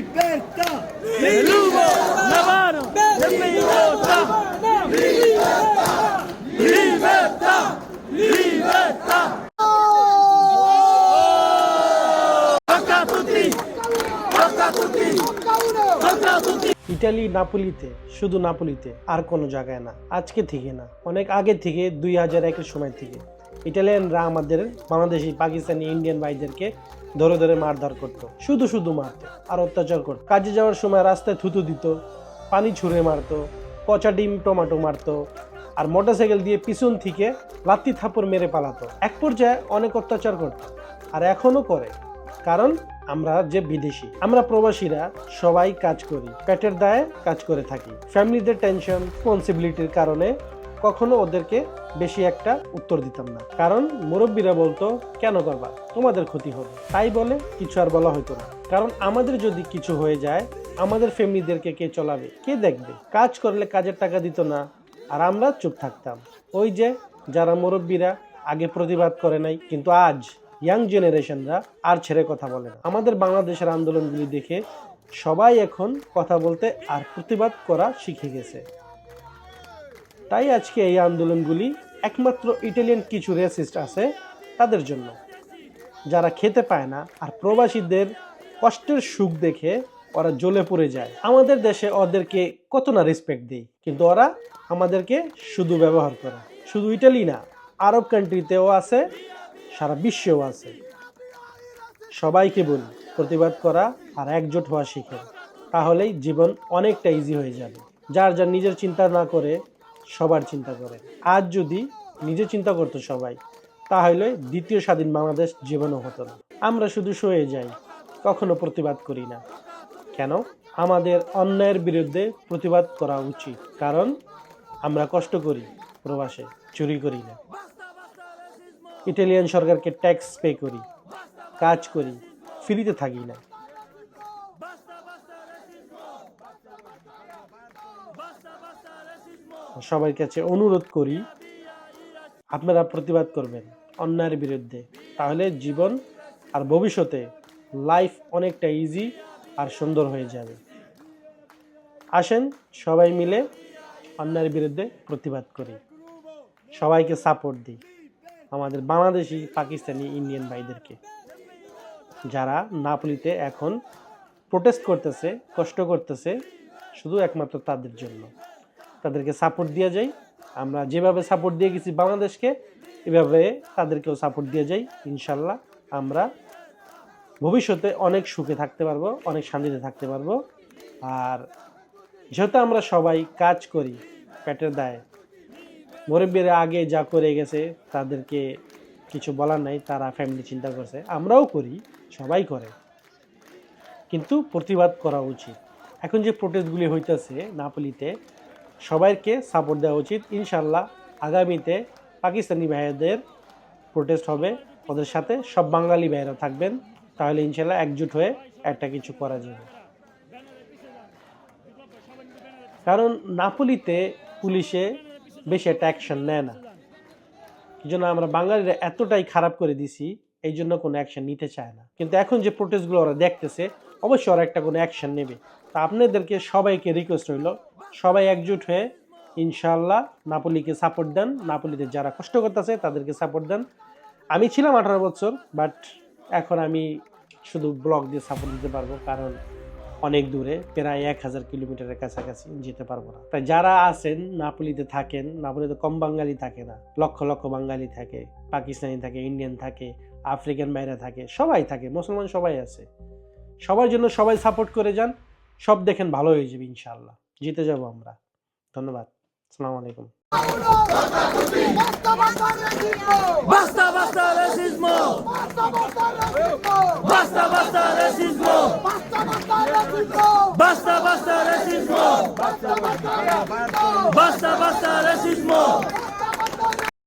Libertà! El humo, la mano. Libertad, libertad. Tocca a tutti, tocca a tutti, tocca a tutti. Italy নাপুলিতে শুধু নাপুলিতে আর কোনো জায়গায় না আজকে থেকে না অনেক আগে থেকে দুই হাজার একের সময় থেকে ইটালিয়ানরা আমাদের বাংলাদেশি, পাকিস্তানি, ইন্ডিয়ান ভাইদেরকে ধরে ধরে মারধর করতো। শুধু শুধু মারতো, আর অত্যাচার করতো। কাজে যাওয়ার সময় রাস্তায় থুতু দিত, পানি ছুঁড়ে মারতো, পচা ডিম, টমাটো মারতো, আর মোটরসাইকেল দিয়ে পিছন থেকে লাত্তি থাপড় মেরে পালাতো। এক পর্যায়ে অনেক অত্যাচার করতো, আর এখনও করে। কারণ আমরা যে বিদেশি, আমরা প্রবাসীরা সবাই কাজ করি, পেটের দায়ে কাজ করে থাকি। ফ্যামিলিদের টেনশন রেসপন্সিবিলিটির কারণে কখনো ওদেরকে বেশি একটা উত্তর দিতাম না। কারণ মুরব্বীরা বলতো, কেন করবা? তোমাদের ক্ষতি হবে। তাই বলে কিছু আর বলা হতো না। কারণ আমাদের যদি কিছু হয়ে যায়, আমাদের ফ্যামিলিদেরকে কে চলাবে? কে দেখবে? কাজ করলে কাজের টাকা দিত না, আর আমরা চুপ থাকতাম। ওই যে যারা মুরব্বীরা আগে প্রতিবাদ করে নাই, কিন্তু আজ ইয়াং জেনারেশনরা আর ছেড়ে কথা বলে না। আমাদের বাংলাদেশের আন্দোলনগুলি দেখে সবাই এখন কথা বলতে আর প্রতিবাদ করা শিখে গেছে। তাই আজকে এই আন্দোলনগুলি একমাত্র ইটালিয়ান কিছু রেসিস্ট আছে তাদের জন্য। যারা খেতে পায় না আর প্রবাসীদের কষ্টের সুখ দেখে ওরা জ্বলে পড়ে যায়। আমাদের দেশে ওদেরকে কত না রেসপেক্ট দেই, কিন্তু ওরা আমাদেরকে শুধু ব্যবহার করে। শুধু ইটালি না, আরব কান্ট্রিতেও আছে, সারা বিশ্বেও আছে। সবাইকে বলি, প্রতিবাদ করা আর একজোট হওয়া শিখে। তাহলেই জীবন অনেকটা ইজি হয়ে যাবে। যার যার নিজের চিন্তা না করে সবার চিন্তা করে। আজ যদি নিজে চিন্তা করতো সবাই, তাহলে দ্বিতীয় স্বাধীন বাংলাদেশ জীবনও হতো না। আমরা শুধু সয়ে যাই, কখনো প্রতিবাদ করি না। কেন? আমাদের অন্যায়ের বিরুদ্ধে প্রতিবাদ করা উচিত, কারণ আমরা কষ্ট করি, প্রবাসে চুরি করি না। ইটালিয়ান সরকারকে ট্যাক্স পে করি, কাজ করি, ফ্রিতে থাকি না। সবার কাছে অনুরোধ করি, আপনারা প্রতিবাদ করবেন অন্যায়ের বিরুদ্ধে। তাহলে জীবন আর ভবিষ্যতে লাইফ অনেকটা ইজি আর সুন্দর হয়ে যাবে। আসেন সবাই মিলে অন্যায়ের বিরুদ্ধে প্রতিবাদ করি। সবাইকে সাপোর্ট দিই আমাদের বাংলাদেশি, পাকিস্তানি ইন্ডিয়ান ভাইদেরকে। যারা নাপলিতে এখন প্রোটেস্ট করতেছে, কষ্ট করতেছে, শুধু একমাত্র তাদের জন্য। তাদেরকে সাপোর্ট দিয়ে যাই। আমরা যেভাবে সাপোর্ট দিয়ে গেছি বাংলাদেশকে, এভাবে তাদেরকেও সাপোর্ট দিয়ে যাই, ইনশাল্লাহ আমরা ভবিষ্যতে অনেক সুখে থাকতে পারব, অনেক শান্তিতে থাকতে পারব। আর যেহেতু আমরা সবাই কাজ করি, পেটের দায়ে, মুরব্বীরা আগে যা করে গেছে তাদেরকে কিছু বলার নাই, তারা ফ্যামিলি চিন্তা করছে। আমরাও করি, সবাই করে। কিন্তু প্রতিবাদ করা উচিত। এখন যে প্রোটেস্টগুলি হইতেছে নাপলিতে সবাইকে সাপোর্ট দেওয়া উচিত। ইনশাল্লাহ আগামীতে পাকিস্তানি ভাইয়াদের প্রোটেস্ট হবে। ওদের সাথে সব বাঙালি ভাইয়েরা থাকবেন। তাহলে ইনশাল্লাহ একজুট হয়ে একটা কিছু করা যাবে। কারণ নাপলিতে পুলিশে বেশি একটা অ্যাকশন নেয় না। এই জন্য আমরা বাঙালিরা এতটাই খারাপ করে দিছি, এই জন্য কোনো অ্যাকশন নিতে চায় না। কিন্তু এখন যে প্রোটেস্টগুলো ওরা দেখতেছে, অবশ্যই ওরা একটা কোনো অ্যাকশন নেবে। তা আপনাদেরকে সবাইকে রিকোয়েস্ট রইল সবাই একজুট হয়ে ইনশাল্লাহ নাপলিকে সাপোর্ট দেন। নাপলিতে যারা কষ্ট করতেছে, তাদেরকে সাপোর্ট দেন। আমি ছিলাম আঠারো বছর বাট এখন আমি শুধু ব্লগ দিয়ে সাপোর্ট দিতে পারব, কারণ অনেক দূরে, প্রায় এক হাজার কিলোমিটারের কাছাকাছি যেতে পারব না। তাই যারা আছেন, নাপলিতে থাকেন, নাপলিতে কম বাঙালি থাকে না, লক্ষ লক্ষ বাঙালি থাকে, পাকিস্তানি থাকে, ইন্ডিয়ান থাকে, আফ্রিকান বাইরে থাকে, সবাই থাকে, মুসলমান সবাই আছে। সবার জন্য সবাই সাপোর্ট করে যান, সব দেখেন ভালো হয়ে যাবে ইনশাআল্লাহ। জিতে যাব আমরা ধন্যবাদ আসসালামু আলাইকুম Basta basta razzismo! Basta, basta racismo!